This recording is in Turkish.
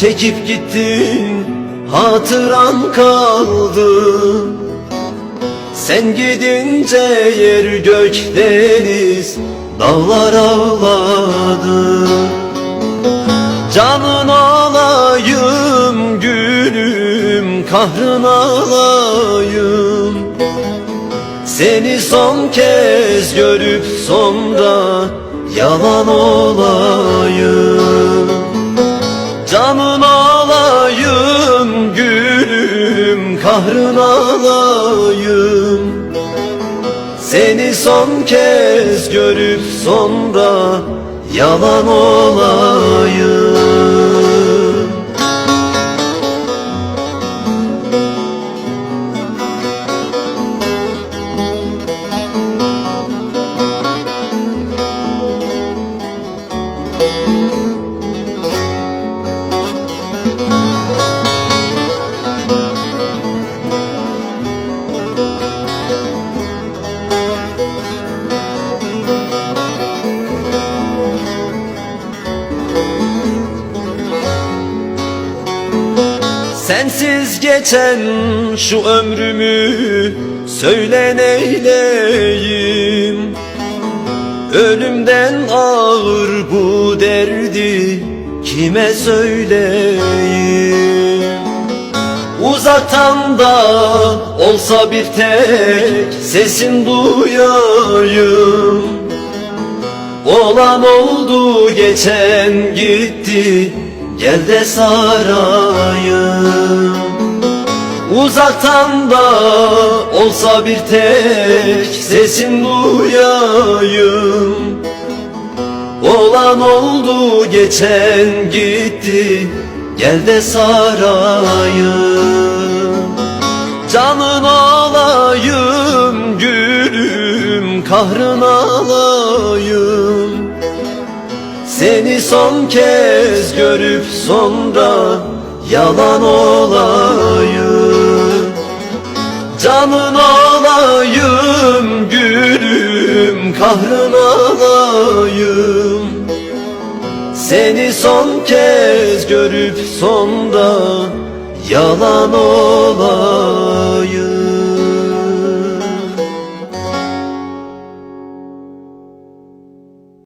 çekip gittin Hatıran kaldı. Sen gidince yer gök deniz Dağlar ağladı. Canın olayım gülüm Kahrın alayım Seni son kez görüp sonra Yalan olayım Kahrın alayım. Seni son kez görüp sonra Yalan olayım Sensiz geçen şu ömrümü söyle neyleyim? Ölümden ağır bu derdi kime söyleyeyim Uzaktan da olsa bir tek sesin duyayım. Olan oldu geçen gitti Gel de sarayım. Uzaktan da olsa bir tek sesin duyayım Olan oldu geçen gitti. Gel de sarayım. Canın olayım gülüm Kahrın alayım son kez görüp sonra yalan olayım. Canın olayım gülüm kahrın alayım Seni son kez görüp sonra yalan olayım